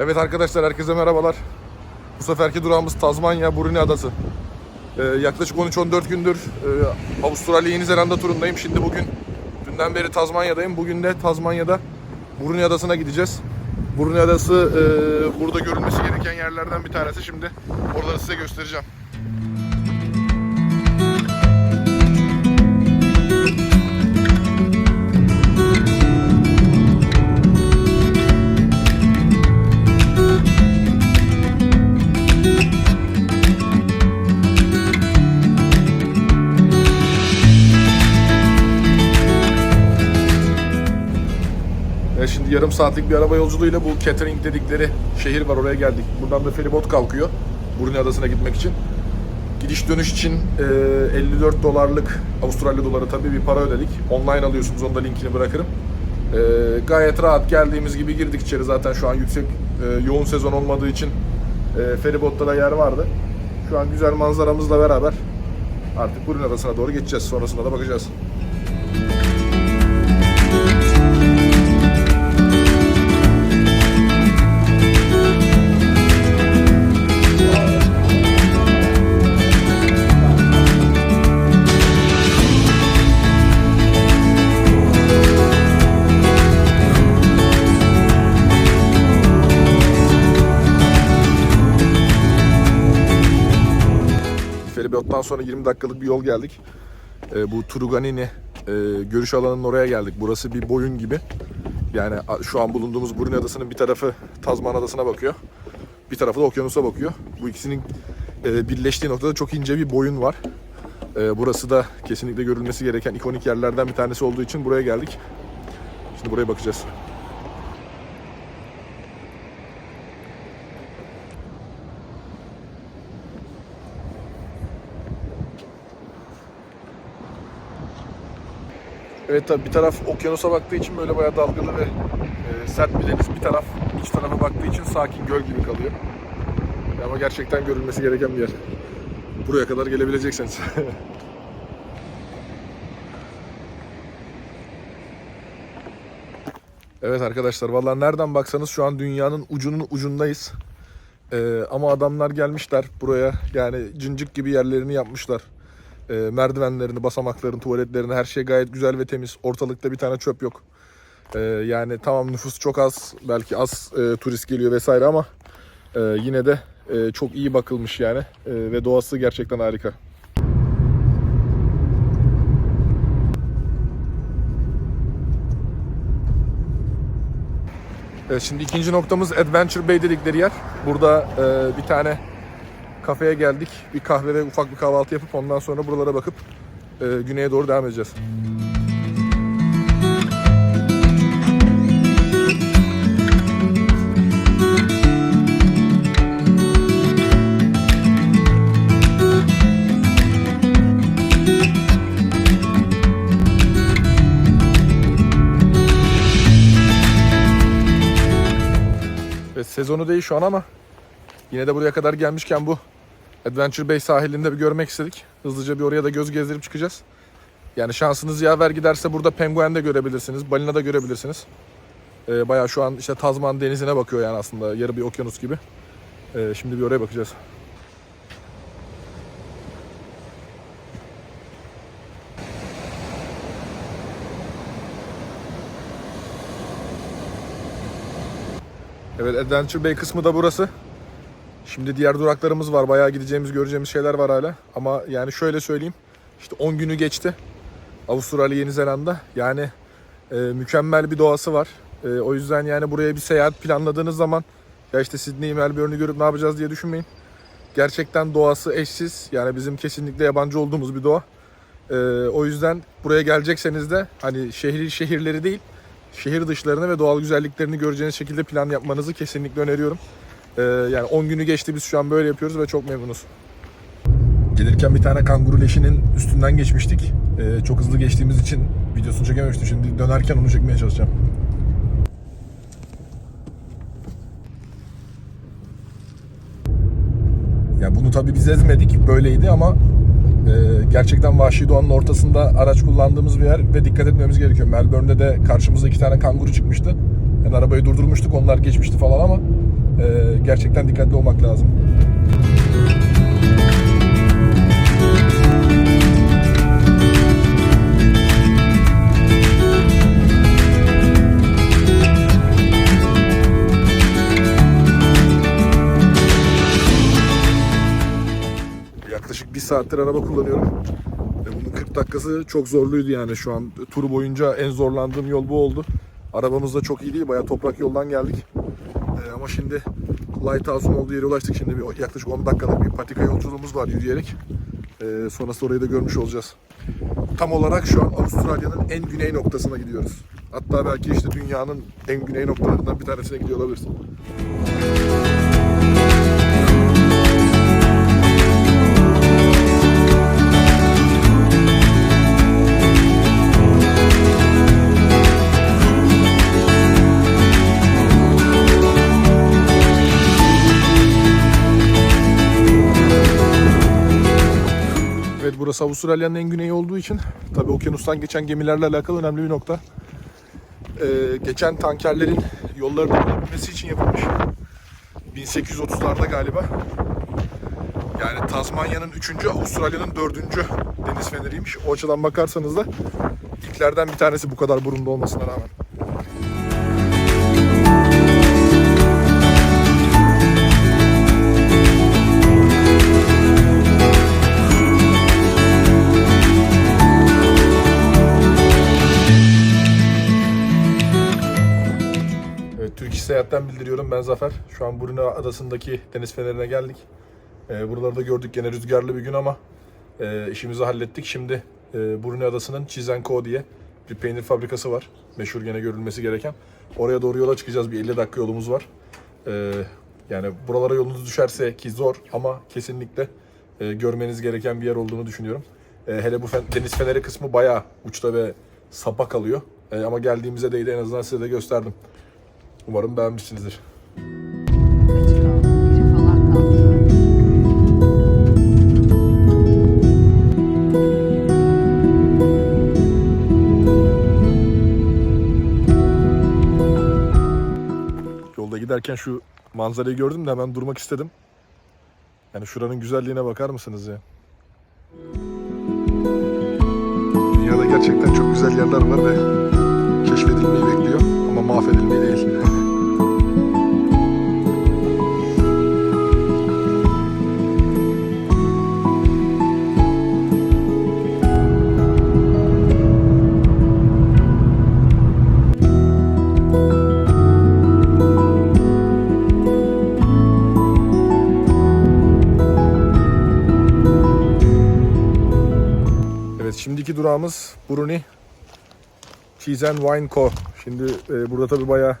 Evet arkadaşlar herkese merhabalar. Bu seferki durağımız Tazmanya Bruni Adası. Ee, yaklaşık 13-14 gündür e, Avustralya Yeni Zelanda turundayım. Şimdi bugün dünden beri Tazmanya'dayım. Bugün de Tazmanya'da Bruni Adası'na gideceğiz. Bruni Adası e, burada görülmesi gereken yerlerden bir tanesi. Şimdi oraları size göstereceğim. Yarım saatlik bir araba yolculuğuyla bu Kettering dedikleri şehir var oraya geldik. Buradan da feribot kalkıyor Bruni Adası'na gitmek için. Gidiş dönüş için e, 54 dolarlık Avustralya doları tabii bir para ödedik. Online alıyorsunuz onu da linkini bırakırım. E, gayet rahat geldiğimiz gibi girdik içeri zaten şu an yüksek e, yoğun sezon olmadığı için e, feribotta da yer vardı. Şu an güzel manzaramızla beraber artık Bruni Adası'na doğru geçeceğiz. Sonrasında da bakacağız. Sonra 20 dakikalık bir yol geldik. Ee, bu Turuganini e, görüş alanının oraya geldik. Burası bir boyun gibi. Yani şu an bulunduğumuz Bruni Adası'nın bir tarafı Tazman Adası'na bakıyor. Bir tarafı da okyanusa bakıyor. Bu ikisinin e, birleştiği noktada çok ince bir boyun var. E, burası da kesinlikle görülmesi gereken ikonik yerlerden bir tanesi olduğu için buraya geldik. Şimdi buraya bakacağız. Evet tabi bir taraf okyanusa baktığı için böyle bayağı dalgalı ve e, sert bir deniz. Bir taraf iç tarafa baktığı için sakin göl gibi kalıyor. Ama gerçekten görülmesi gereken bir yer. Buraya kadar gelebilecekseniz. evet arkadaşlar vallahi nereden baksanız şu an dünyanın ucunun ucundayız. E, ama adamlar gelmişler buraya yani cincik gibi yerlerini yapmışlar. E, merdivenlerini, basamaklarını, tuvaletlerini her şey gayet güzel ve temiz. Ortalıkta bir tane çöp yok. E, yani tamam nüfus çok az, belki az e, turist geliyor vesaire ama e, yine de e, çok iyi bakılmış yani E, ve doğası gerçekten harika. Evet, şimdi ikinci noktamız Adventure Bay dedikleri yer. Burada e, bir tane kafeye geldik. Bir kahve ve ufak bir kahvaltı yapıp ondan sonra buralara bakıp e, güneye doğru devam edeceğiz. Sezonu değil şu an ama yine de buraya kadar gelmişken bu Adventure Bay sahilinde bir görmek istedik. Hızlıca bir oraya da göz gezdirip çıkacağız. Yani şansınız yaver giderse burada penguen de görebilirsiniz, balina da görebilirsiniz. Ee, bayağı şu an işte Tazman denizine bakıyor yani aslında yarı bir okyanus gibi. Ee, şimdi bir oraya bakacağız. Evet Adventure Bay kısmı da burası. Şimdi diğer duraklarımız var. Bayağı gideceğimiz, göreceğimiz şeyler var hala. Ama yani şöyle söyleyeyim. İşte 10 günü geçti. Avustralya, Yeni Zelanda. Yani e, mükemmel bir doğası var. E, o yüzden yani buraya bir seyahat planladığınız zaman ya işte Sydney'i, Melbourne'ü görüp ne yapacağız diye düşünmeyin. Gerçekten doğası eşsiz. Yani bizim kesinlikle yabancı olduğumuz bir doğa. E, o yüzden buraya gelecekseniz de hani şehir şehirleri değil, şehir dışlarını ve doğal güzelliklerini göreceğiniz şekilde plan yapmanızı kesinlikle öneriyorum. Ee, yani 10 günü geçti biz şu an böyle yapıyoruz ve çok memnunuz. Gelirken bir tane kanguru leşinin üstünden geçmiştik. Ee, çok hızlı geçtiğimiz için videosunu çekememiştim. Şimdi dönerken onu çekmeye çalışacağım. Ya bunu tabii biz ezmedik. Böyleydi ama e, gerçekten vahşi doğanın ortasında araç kullandığımız bir yer ve dikkat etmemiz gerekiyor. Melbourne'de de karşımıza iki tane kanguru çıkmıştı. Yani arabayı durdurmuştuk. Onlar geçmişti falan ama gerçekten dikkatli olmak lazım. Yaklaşık bir saattir araba kullanıyorum. Ve bunun 40 dakikası çok zorluydu yani şu an tur boyunca en zorlandığım yol bu oldu. Arabamız da çok iyi değil bayağı toprak yoldan geldik. Ama şimdi Lighthouse'un olduğu yere ulaştık. Şimdi bir, yaklaşık 10 dakikalık bir patika yolculuğumuz var yürüyerek. Ee, sonrasında orayı da görmüş olacağız. Tam olarak şu an Avustralya'nın en güney noktasına gidiyoruz. Hatta belki işte dünyanın en güney noktalarından bir tanesine gidiyor olabiliriz. Burası Avustralya'nın en güneyi olduğu için tabii okyanustan geçen gemilerle alakalı önemli bir nokta. Ee, geçen tankerlerin yolları kullanabilmesi için yapılmış. 1830'larda galiba. Yani Tazmanya'nın 3. Avustralya'nın 4. deniz feneriymiş. O açıdan bakarsanız da ilklerden bir tanesi bu kadar burunda olmasına rağmen. Seyahat'ten bildiriyorum. Ben Zafer. Şu an Bruno Adası'ndaki deniz fenerine geldik. Ee, buraları da gördük. Gene rüzgarlı bir gün ama e, işimizi hallettik. Şimdi e, Bruno Adası'nın Chizenko diye bir peynir fabrikası var. Meşhur gene görülmesi gereken. Oraya doğru yola çıkacağız. Bir 50 dakika yolumuz var. Ee, yani buralara yolunuz düşerse ki zor ama kesinlikle e, görmeniz gereken bir yer olduğunu düşünüyorum. E, hele bu fen- deniz feneri kısmı bayağı uçta ve sapa kalıyor. E, ama geldiğimize değdi en azından size de gösterdim. Umarım beğenmişsinizdir. Yolda giderken şu manzarayı gördüm de hemen durmak istedim. Yani şuranın güzelliğine bakar mısınız ya? Dünyada gerçekten çok güzel yerler var ve durağımız Bruni Cheese and Wine Co. Şimdi e, burada tabi bayağı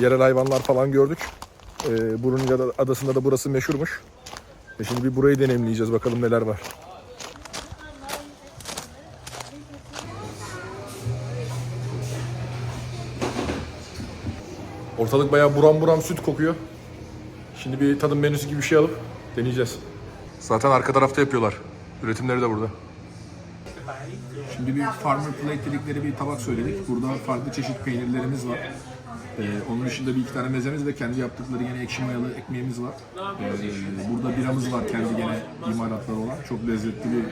yerel hayvanlar falan gördük. E, Bruni Ada- adasında da burası meşhurmuş. E, şimdi bir burayı deneyimleyeceğiz bakalım neler var. Ortalık bayağı buram buram süt kokuyor. Şimdi bir tadım menüsü gibi bir şey alıp deneyeceğiz. Zaten arka tarafta yapıyorlar. Üretimleri de burada. Şimdi bir farmer plate dedikleri bir tabak söyledik. Burada farklı çeşit peynirlerimiz var. Ee, onun dışında bir iki tane mezemiz de kendi yaptıkları yine ekşi mayalı ekmeğimiz var. Ee, burada biramız var kendi gene imalatları olan. Çok lezzetli bir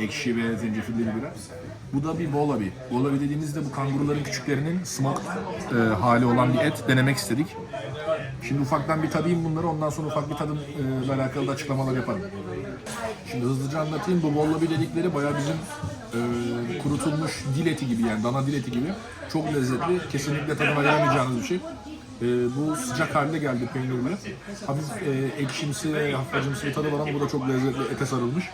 e, ekşi ve zencefilli bir bira. Bu da bir wallaby. Wallaby dediğimizde bu kanguruların küçüklerinin smoked e, hali olan bir et denemek istedik. Şimdi ufaktan bir tadayım bunları ondan sonra ufak bir tadımla alakalı da açıklamalar yaparım. Şimdi hızlıca anlatayım. Bu wallaby dedikleri bayağı bizim e, kurutulmuş dil eti gibi yani dana dil eti gibi. Çok lezzetli. Kesinlikle tadına varamayacağınız bir şey. E, bu sıcak halde geldi peynirle. Hafif e, ekşimsi hafif bir tadı var ama bu da çok lezzetli ete sarılmış.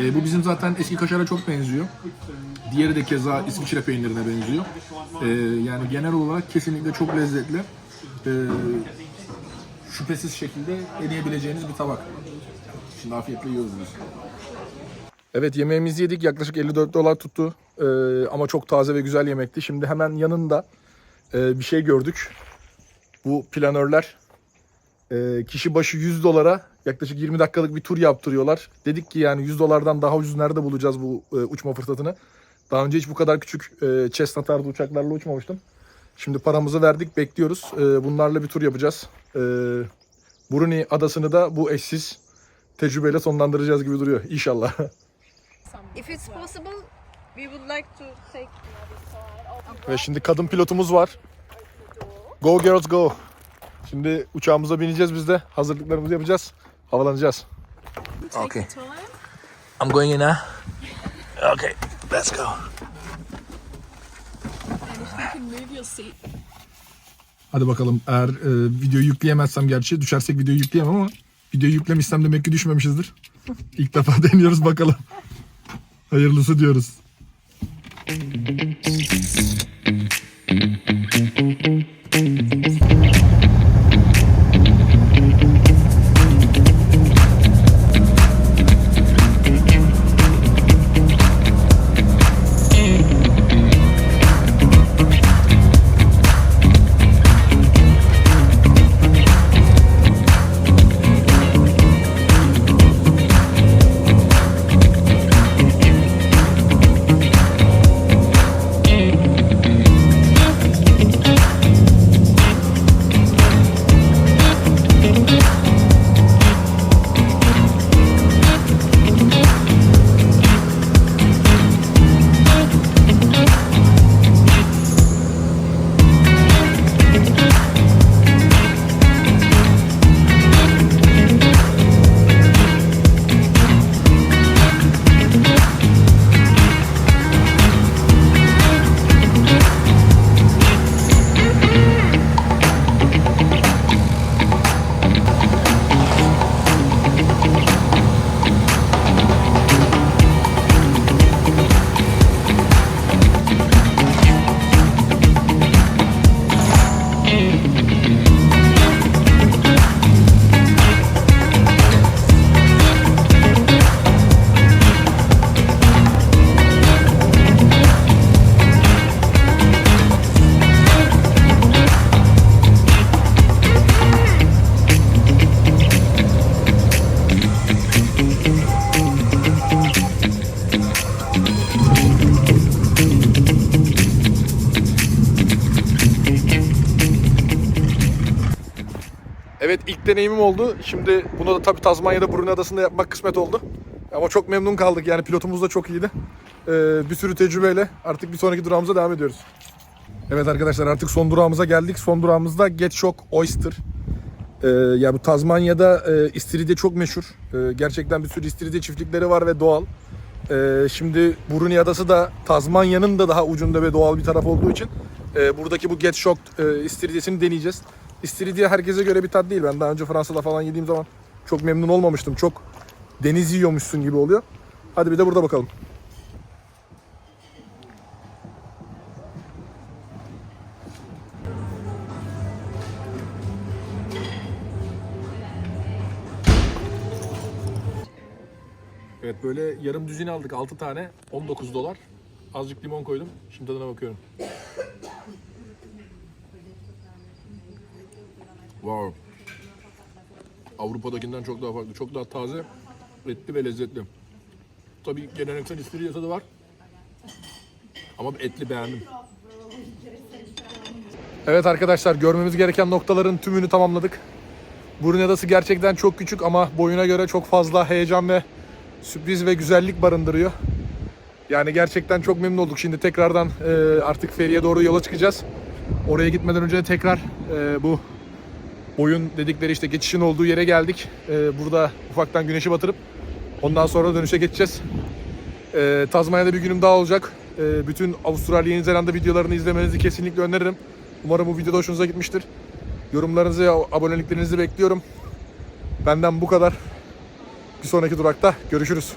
E, bu bizim zaten eski kaşara çok benziyor. Diğeri de keza İsviçre peynirine benziyor. E, yani genel olarak kesinlikle çok lezzetli. E, şüphesiz şekilde deneyebileceğiniz bir tabak. Şimdi afiyetle yiyoruz biz. Evet yemeğimizi yedik. Yaklaşık 54 dolar tuttu. Ee, ama çok taze ve güzel yemekti. Şimdi hemen yanında e, bir şey gördük. Bu planörler e, kişi başı 100 dolara yaklaşık 20 dakikalık bir tur yaptırıyorlar. Dedik ki yani 100 dolardan daha ucuz nerede bulacağız bu e, uçma fırsatını. Daha önce hiç bu kadar küçük e, Cessna tarzı uçaklarla uçmamıştım. Şimdi paramızı verdik, bekliyoruz. Ee, bunlarla bir tur yapacağız. Ee, Bruni adasını da bu eşsiz tecrübeyle sonlandıracağız gibi duruyor. İnşallah. If it's possible, we would like to take Ve şimdi kadın pilotumuz var. Go girls go. Şimdi uçağımıza bineceğiz biz de. Hazırlıklarımızı yapacağız. Havalanacağız. Okay. I'm going in now. Okay, let's go. Hadi bakalım. Eğer e, videoyu yükleyemezsem gerçi düşersek videoyu yükleyemem ama videoyu yüklemişsem demek ki düşmemişizdir. İlk defa deniyoruz bakalım. Hayırlısı diyoruz. Deneyimim oldu. Şimdi bunu da tabii Tazmanya'da Bruni Adası'nda yapmak kısmet oldu. Ama çok memnun kaldık yani pilotumuz da çok iyiydi. Ee, bir sürü tecrübeyle artık bir sonraki durağımıza devam ediyoruz. Evet arkadaşlar artık son durağımıza geldik. Son durağımızda Get Shock Oyster. Ee, ya bu Tazmanya'da e, istiridye çok meşhur. Ee, gerçekten bir sürü istiridye çiftlikleri var ve doğal. Ee, şimdi Bruni Adası da Tazmanya'nın da daha ucunda ve doğal bir taraf olduğu için e, buradaki bu Get Shocked e, istiridyesini deneyeceğiz. İstiridye herkese göre bir tat değil. Ben daha önce Fransa'da falan yediğim zaman çok memnun olmamıştım. Çok deniz yiyormuşsun gibi oluyor. Hadi bir de burada bakalım. Evet böyle yarım düzine aldık 6 tane 19 dolar. Azıcık limon koydum. Şimdi tadına bakıyorum. Wow. Avrupa'dakinden çok daha farklı. Çok daha taze, etli ve lezzetli. Tabii geleneksel istiridye tadı var. Ama etli beğendim. Evet arkadaşlar görmemiz gereken noktaların tümünü tamamladık. Burun Adası gerçekten çok küçük ama boyuna göre çok fazla heyecan ve sürpriz ve güzellik barındırıyor. Yani gerçekten çok memnun olduk. Şimdi tekrardan e, artık feriye doğru yola çıkacağız. Oraya gitmeden önce tekrar e, bu boyun dedikleri işte geçişin olduğu yere geldik. E, burada ufaktan güneşi batırıp ondan sonra dönüşe geçeceğiz. E, Tazmanya'da bir günüm daha olacak. E, bütün Avustralya, Yeni Zelanda videolarını izlemenizi kesinlikle öneririm. Umarım bu video da hoşunuza gitmiştir. Yorumlarınızı ve aboneliklerinizi bekliyorum. Benden bu kadar. Bir sonraki durakta görüşürüz.